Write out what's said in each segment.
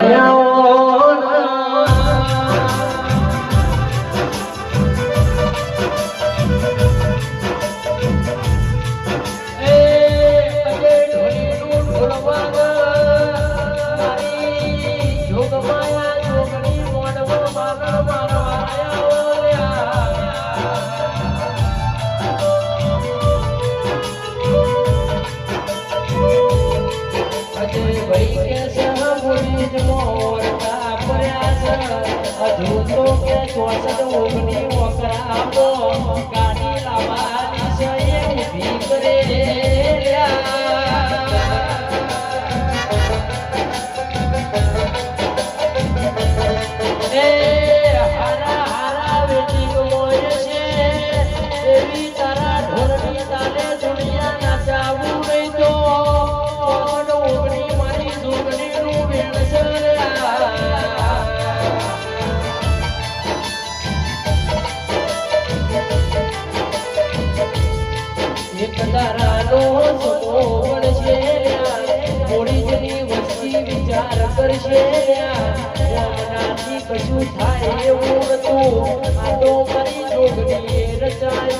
No. અધૂરો કે ચોસઠ ઓગણી વકરા નાથી કશું થાય એવું હતું આ તો મારી જોગણીએ રચાયું.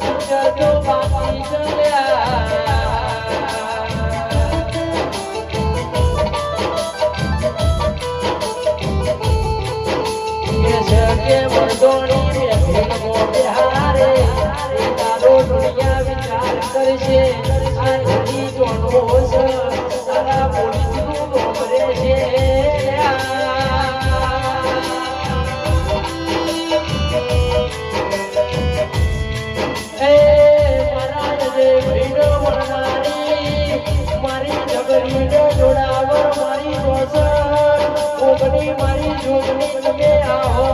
પૂછા તો બાકી ચલ્યા કે છે કે બિહારે કરશે. આ ઘડી જોનો છે તારા જોગણી તમે આવો